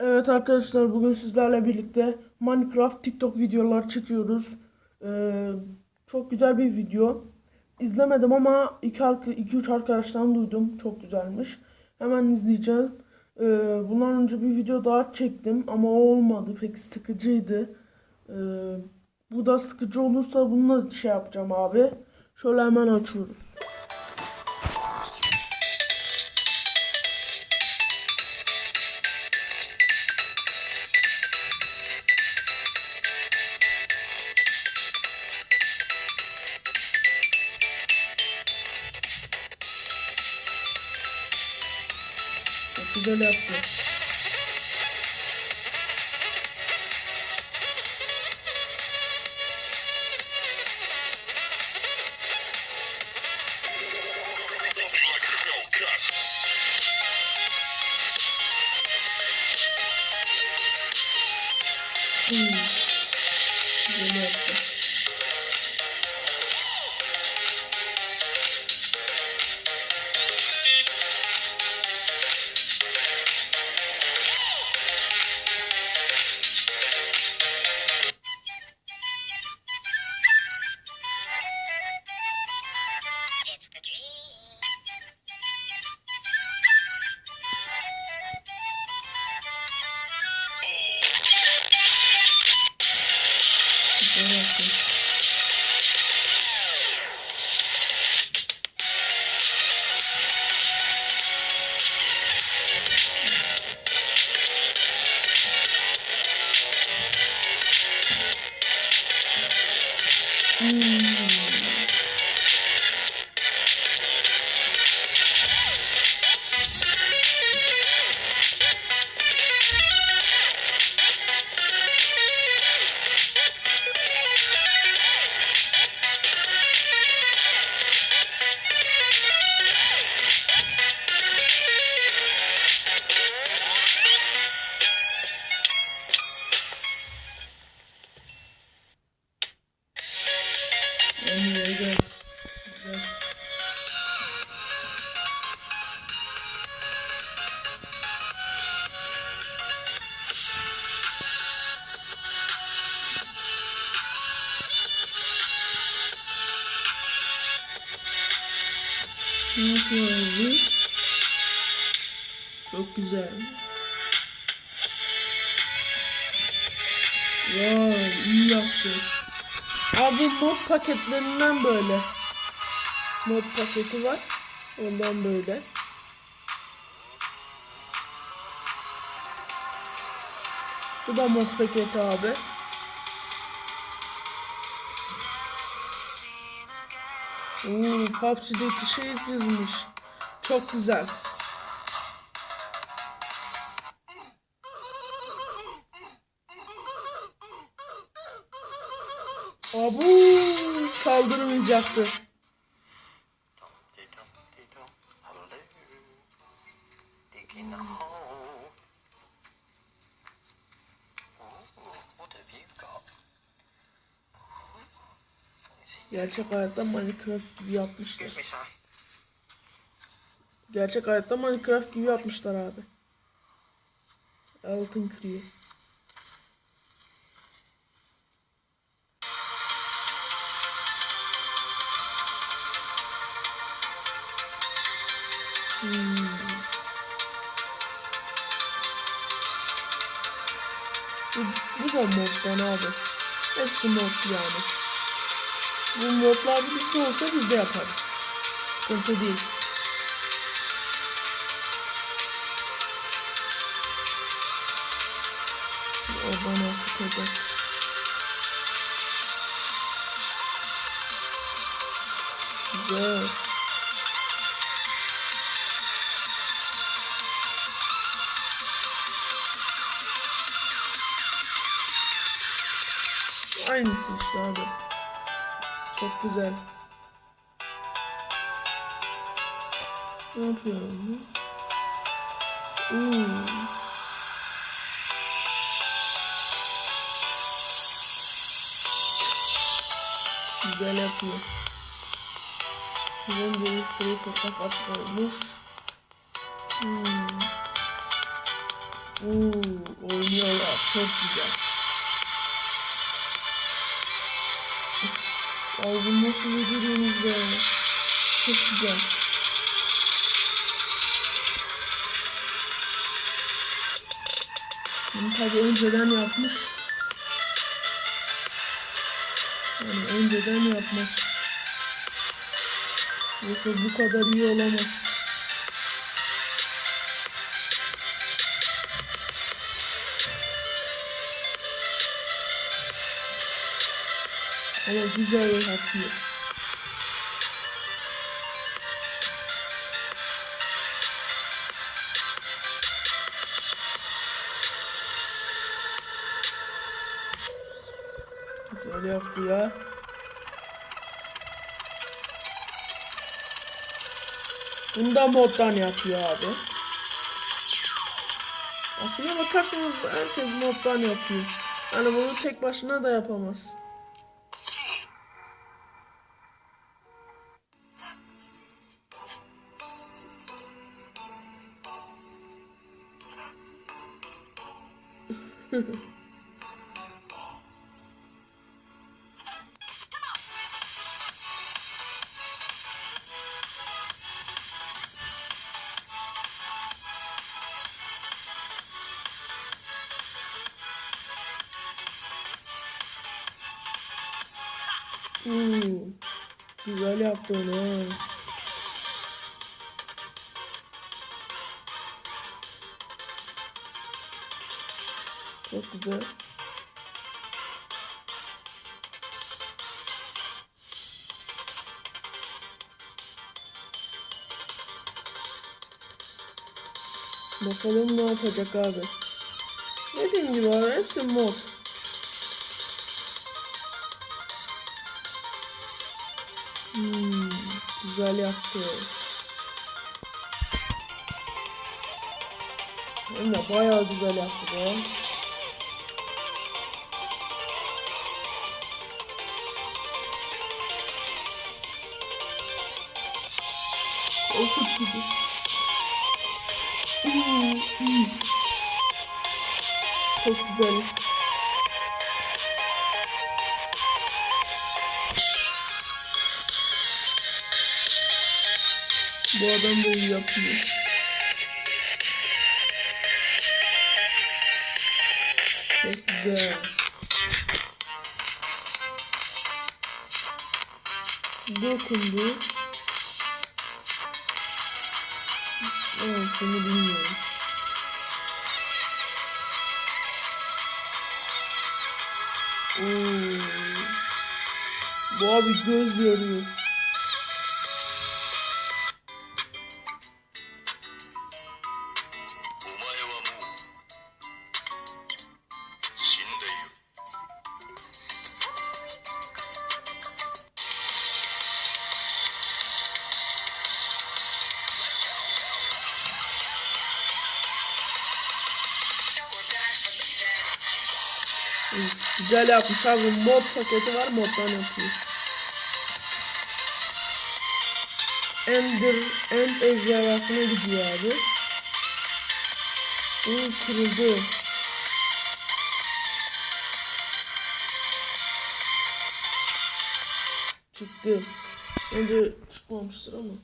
Evet arkadaşlar bugün sizlerle birlikte Minecraft TikTok videolar çekiyoruz. Ee, çok güzel bir video. İzlemedim ama 2-3 arkadaştan duydum. Çok güzelmiş. Hemen izleyeceğim. Ee, bundan önce bir video daha çektim ama o olmadı. Pek sıkıcıydı. Ee, bu da sıkıcı olursa bununla şey yapacağım abi. Şöyle hemen açıyoruz. Güzel yaptı. Hmm. Güzel yaptı. Yani Çok güzel. Vay iyi yaptı. Abi mod paketlerinden böyle. Mod paketi var. Ondan böyle. Bu da mod paketi abi. Oo, PUBG'deki şey çizmiş. Çok güzel. You got? Gerçek hayatta Minecraft gibi yapmışlar. Gerçek hayatta Minecraft gibi yapmışlar abi. Altın kırıyor. Hmm. Bu, bu da moddan abi. Hepsi mod yani. Bu modlar bizde olsa biz de yaparız. Sıkıntı değil. O bana okutacak. Güzel. Aynısı işte abi. Çok güzel. Ne yapıyor bu? Hmm. Güzel yapıyor. Güzel bir kuru kafası olmuş. Hmm. Oo, oynuyorlar. Çok güzel. Ay bu nasıl beceriyorsunuz be? Çok güzel. Bunu tabi önceden yapmış. Yani önceden yapmış. Yoksa bu kadar iyi olamaz. Ama güzel yapıyor. Güzel yaptı ya. Bunu da moddan yapıyor abi. Aslına bakarsanız herkes moddan yapıyor. Yani bunu tek başına da yapamaz. Hmm. Güzel yaptı onu ha. Çok güzel. Bakalım ne yapacak abi. Dediğim gibi abi hepsi mod. Hmm, güzel yaptı. Hem de bayağı güzel yaptı be. Okut gibi. Çok güzel. Bu adam da iyi yapıyor. Çok güzel. Dokundu. Evet, bunu bilmiyorum. Oo. Abi göz yoruyor. Güzel yapmış abi. Mod paketi var moddan yapıyor. Ender, End ejderhasına gidiyor abi. Bu kırıldı. Çıktı. Önce çıkmamıştır ama.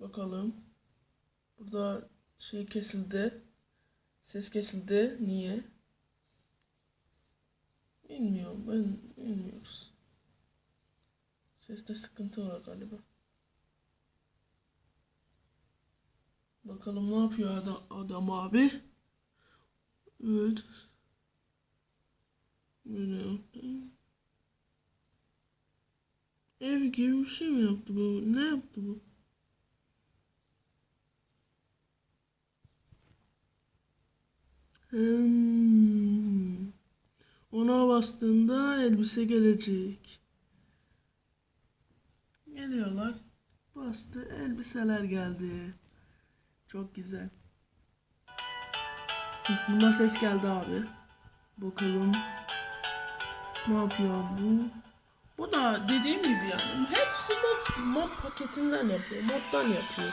Bakalım. Burada şey kesildi. Ses kesildi. Niye? Bilmiyorum. Ben bilmiyoruz. Seste sıkıntı var galiba. Bakalım ne yapıyor adam, adam abi. Evet. Böyle yaptı. Ev gibi bir şey mi yaptı bu? Ne yaptı bu? Hmm. Ona bastığında elbise gelecek. Geliyorlar. Bastı. Elbiseler geldi. Çok güzel. Buna ses geldi abi. Bakalım. Ne yapıyor bu? Bu da dediğim gibi yani. Hepsi mod, mod paketinden yapıyor. Moddan yapıyor.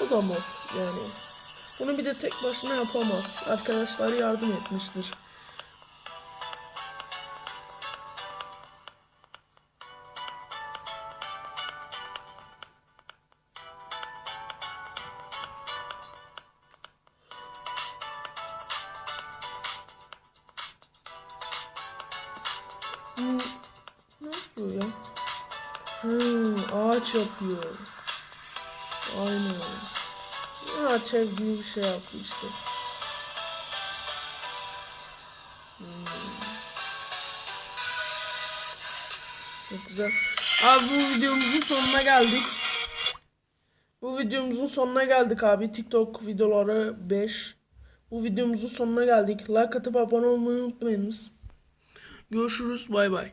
Bu da mod yani. Bunu bir de tek başına yapamaz. Arkadaşları yardım etmiştir. Hmm, ne yapıyor ya? Hmm, yapıyor. Aynen. Ev gibi bir şey yaptı işte. Hmm. Çok güzel. Abi bu videomuzun sonuna geldik. Bu videomuzun sonuna geldik abi. TikTok videoları 5. Bu videomuzun sonuna geldik. Like atıp abone olmayı unutmayınız. Görüşürüz. Bay bay.